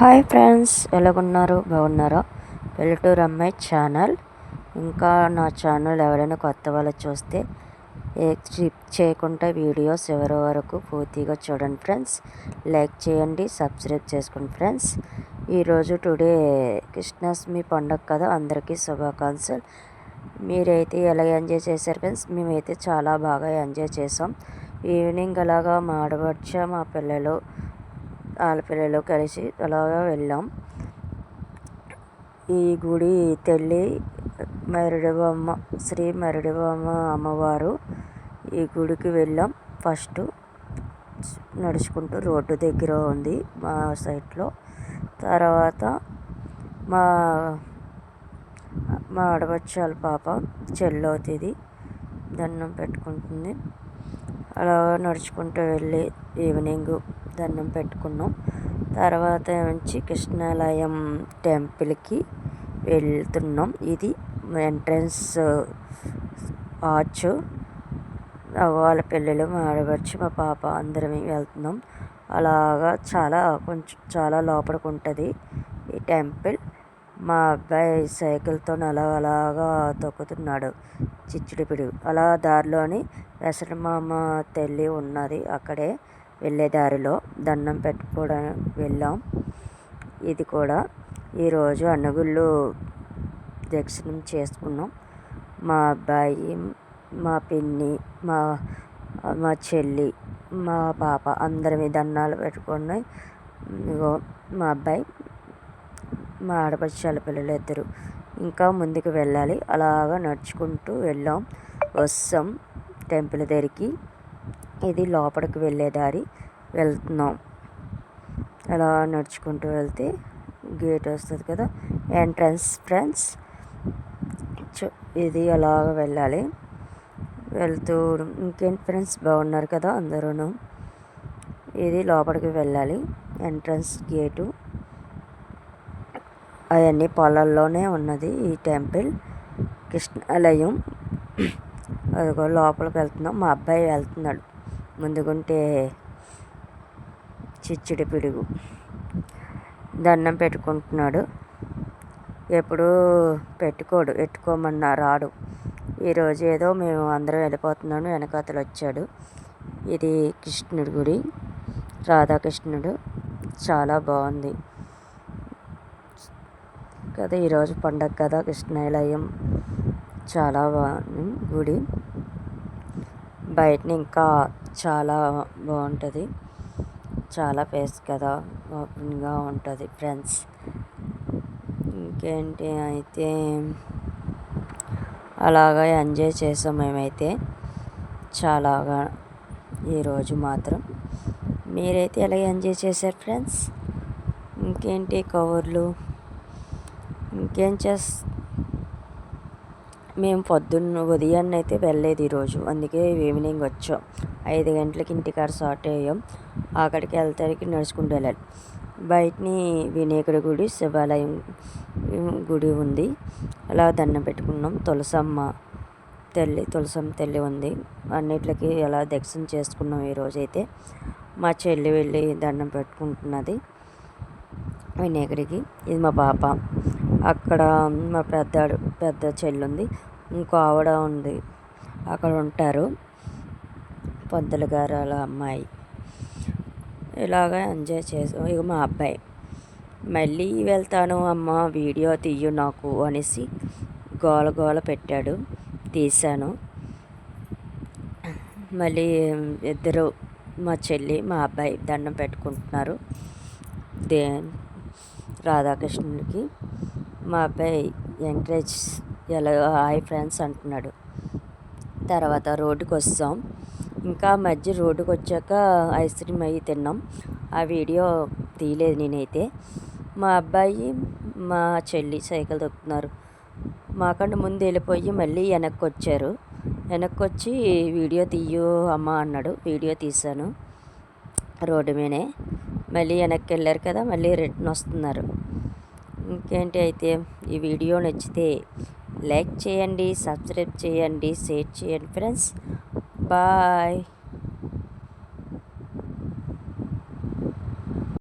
Hi friends ఎలాగున్నారు? బాగున్నారా? పల్లెటూరు అమ్మాయి ఛానల్. ఇంకా నా ఛానల్ ఎవరైనా కొత్త వాళ్ళు చూస్తే ఏ స్కిప్ చేయకుండా వీడియోస్ ఎవరి వరకు పూర్తిగా చూడండి ఫ్రెండ్స్. లైక్ చేయండి సబ్స్క్రైబ్ చేసుకోండి ఫ్రెండ్స్. ఈరోజు టుడే కృష్ణాష్టమి పండుగ కదా అందరికీ శుభాకాంక్షలు. మీరైతే ఎలా ఎంజాయ్ చేశారు ఫ్రెండ్స్? మేమైతే చాలా బాగా ఎంజాయ్ చేసాం ఈవినింగ్ అలాగా మా మా పిల్లలు. ఆడపిల్లలు కలిసి అలాగా వెళ్ళాం. ఈ గుడి తెల్లి మరిడిబొమ్మ శ్రీ మరిడిబొమ్మ అమ్మవారు ఈ గుడికి వెళ్ళాం. ఫస్ట్ నడుచుకుంటూ రోడ్డు దగ్గర ఉంది మా సైట్లో. తర్వాత మా మా ఆడపచ్చాల పాప చెల్లవుతుంది దండం పెట్టుకుంటుంది. అలా నడుచుకుంటూ వెళ్ళి ఈవినింగ్ దండం పెట్టుకున్నాం. తర్వాత నుంచి కృష్ణాలయం టెంపుల్కి వెళ్తున్నాం. ఇది ఎంట్రన్స్ ఆర్చ్. వాళ్ళ పిల్లలు మా ఆడవచ్చు మా పాప అందరం వెళ్తున్నాం. అలాగా చాలా కొంచెం చాలా లోపలికి ఉంటుంది ఈ టెంపుల్. మా అబ్బాయి సైకిల్తో అలా అలాగా తొక్కుతున్నాడు. చిచ్చుడిపిడు అలా దారిలోని వెసరమామ తల్లి ఉన్నది అక్కడే. వెళ్ళే దారిలో దండం పెట్టుకోవడానికి వెళ్ళాం. ఇది కూడా ఈరోజు అన్నగుళ్ళు దర్శనం చేసుకున్నాం. మా అబ్బాయి మా పిన్ని మా మా చెల్లి మా పాప అందరం దండాలు పెట్టుకుని మా అబ్బాయి మా ఆడపడుచాల పిల్లలు ఇద్దరు ఇంకా ముందుకు వెళ్ళాలి. అలాగా నడుచుకుంటూ వెళ్ళాం. వస్తాం టెంపుల్ దగ్గరికి. ఇది లోపలికి వెళ్ళే దారి వెళ్తున్నాం. అలా నడుచుకుంటూ వెళ్తే గేట్ వస్తుంది కదా ఎంట్రన్స్ ఫ్రెండ్స్. ఇది అలాగ వెళ్ళాలి. వెళ్తూ ఇంకేంటి ఫ్రెండ్స్ బాగున్నారు కదా అందరూ ఇది లోపలికి వెళ్ళాలి. Entrance gate. అవన్నీ పొలాల్లోనే ఉన్నది ఈ టెంపుల్. కృష్ణాలయం. అదిగో లోపలికి వెళ్తున్నాం. మా అబ్బాయి వెళ్తున్నాడు. ముందుకుంటే చిచ్చుడి పిడుగు. దండం పెట్టుకుంటున్నాడు. ఎప్పుడూ పెట్టుకోడు పెట్టుకోమన్నా రాడు ఈరోజు ఏదో మేము అందరం వెళ్ళిపోతున్నాను వెనకాతలు వచ్చాడు ఇది కృష్ణుడి గుడి రాధాకృష్ణుడు. చాలా బాగుంది. కదా ఈరోజు పండగ కదా కృష్ణాలయం. చాలా బాగుంది గుడి. బయటని ఇంకా చాలా బాగుంటుంది. చాలా ఫేస్ కదా ఓపెన్గా ఉంటుంది ఫ్రెండ్స్. ఇంకేంటి అయితే అలాగా ఎంజాయ్ చేసాం మేమైతే. చాలాగా ఈరోజు మాత్రం. మీరైతే ఎలా ఎంజాయ్ చేశారు ఫ్రెండ్స్? ఇంకేంటి కవర్లు? ఇంకేం చేస్ మేము పొద్దున్న ఉదయాన్నే అయితే వెళ్ళలేదు ఈరోజు. అందుకే ఈవినింగ్ వచ్చాం. ఐదు గంటలకి ఇంటికాడ స్టార్ట్ అయ్యాం. అక్కడికి వెళ్తానికి నడుచుకుంటూ వెళ్ళాలి. బయటని వినాయకుడి గుడి శివాలయం గుడి ఉంది. అలా దండం పెట్టుకున్నాం. తులసమ్మ తల్లి తులసమ్మ తల్లి ఉంది. అన్నిటికి అలా దర్శనం చేసుకున్నాం ఈరోజైతే. మా చెల్లి వెళ్ళి దండం పెట్టుకుంటున్నది. వినాయకుడికి ఇది మా పాప. అక్కడ మా పెద్ద పెద్ద చెల్లి ఉంది ఇంకో ఆవిడ ఉంది. అక్కడ ఉంటారు పంతులు గారు వాళ్ళ అమ్మాయి. ఇలాగ ఎంజాయ్ చేసాం. ఇక మా అబ్బాయి. మళ్ళీ వెళ్తాను అమ్మ వీడియో తీయు నాకు అనేసి గోల గోల పెట్టాడు. తీశాను. మళ్ళీ ఇద్దరు మా చెల్లి మా అబ్బాయి దండం పెట్టుకుంటున్నారు. దే రాధాకృష్ణుడికి మా అబ్బాయి ఎంకరేజ్ ఎలా హాయ్ ఫ్రెండ్స్ అంటున్నాడు. తర్వాత రోడ్డుకి వస్తాం. ఇంకా మధ్య రోడ్డుకి వచ్చాక ఐస్ క్రీమ్ అవి తిన్నాం. ఆ వీడియో తీయలేదు నేనైతే. మా అబ్బాయి మా చెల్లి సైకిల్ తొక్కుతున్నారు. మాకంటే ముందు వెళ్ళిపోయి మళ్ళీ వెనక్కి వచ్చారు. వెనక్కి వచ్చి వీడియో తీయు అమ్మ అన్నాడు. వీడియో తీశాను రోడ్డు మీదే. మళ్ళీ వెనక్కి వెళ్ళారు కదా మళ్ళీ రిటర్న్ వస్తున్నారు. ఇంకేంటి అయితే ఈ వీడియో నచ్చితే లైక్ చేయండి సబ్స్క్రైబ్ చేయండి షేర్ చేయండి ఫ్రెండ్స్. బాయ్.